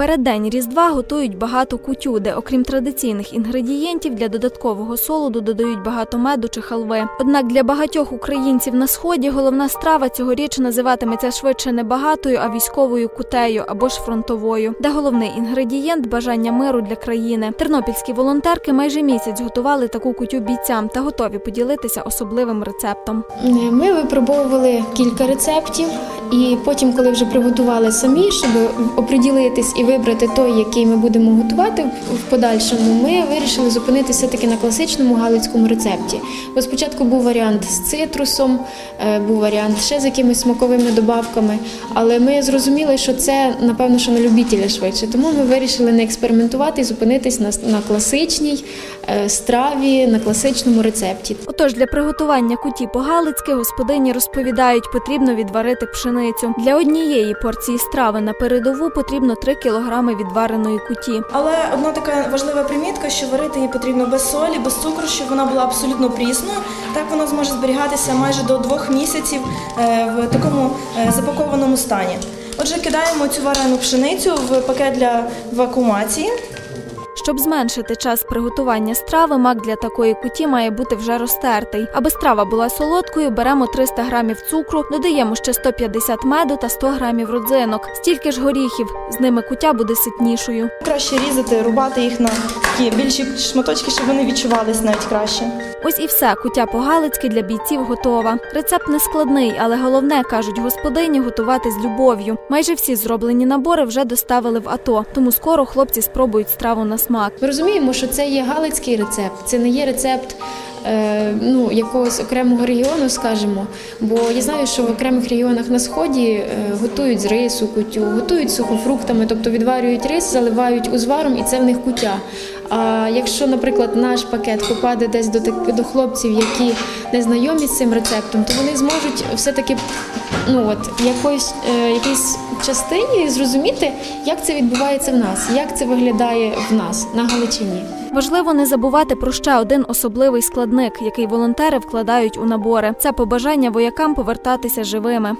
переддень Різдва готують багато кутю, де, окрім традиційних інгредієнтів, для додаткового солоду додають багато меду чи халви. Однак для багатьох українців на сході головна страва цьогоріч називатиметься швидше не багатою, а військовою кутею або ж фронтовою, де головний інгредієнт бажання миру для країни. Тернопільські волонтерки майже місяць готували таку кутю бійцям та готові поділитися особливим рецептом. Ми випробовували кілька рецептів, і потім, коли вже приготували самі, щоб оприділитись і вибрати той, який ми будемо готувати в подальшому, ми вирішили зупинитися таки на класичному галицькому рецепті. Бо спочатку був варіант з цитрусом, е, був варіант ще з якимись смаковими добавками, але ми зрозуміли, що це напевно що на любителя швидше. Тому ми вирішили не експериментувати і зупинитись на, на класичній е, страві, на класичному рецепті. Отож, для приготування куті по-галицьки господині розповідають, потрібно відварити пшеницю. Для однієї порції страви на передову потрібно 3 кілограми відвареної куті. Але одна така важлива примітка, що варити її потрібно без солі, без цукру, щоб вона була абсолютно прісною. Так вона зможе зберігатися майже до двох місяців е, в такому е, запакованому стані. Отже, кидаємо цю варену пшеницю в пакет для вакуумації. Щоб зменшити час приготування страви, мак для такої куті має бути вже розтертий. Аби страва була солодкою, беремо 300 грамів цукру, додаємо ще 150 меду та 100 грамів родзинок. Стільки ж горіхів. З ними кутя буде ситнішою. Краще різати, рубати їх на такі більші шматочки, щоб вони відчувались навіть краще. Ось і все кутя по-галицьки для бійців готова. Рецепт не складний, але головне кажуть господині готувати з любов'ю. Майже всі зроблені набори вже доставили в АТО, тому скоро хлопці спробують страву на смак. Ми розуміємо, що це є галицький рецепт, це не є рецепт. е, Ну, якогось окремого регіону, скажімо, бо я знаю, що в окремих регіонах на сході е, готують з рису кутю, готують сухофруктами, тобто відварюють рис, заливають узваром, і це в них кутя. А якщо, наприклад, наш пакет попаде десь до до хлопців, які не знайомі з цим рецептом, то вони зможуть все-таки ну от якоїсь е, якійсь частині зрозуміти, як це відбувається в нас, як це виглядає в нас на Галичині. Важливо не забувати про ще один особливий складник, який волонтери вкладають у набори. Це побажання воякам повертатися живими.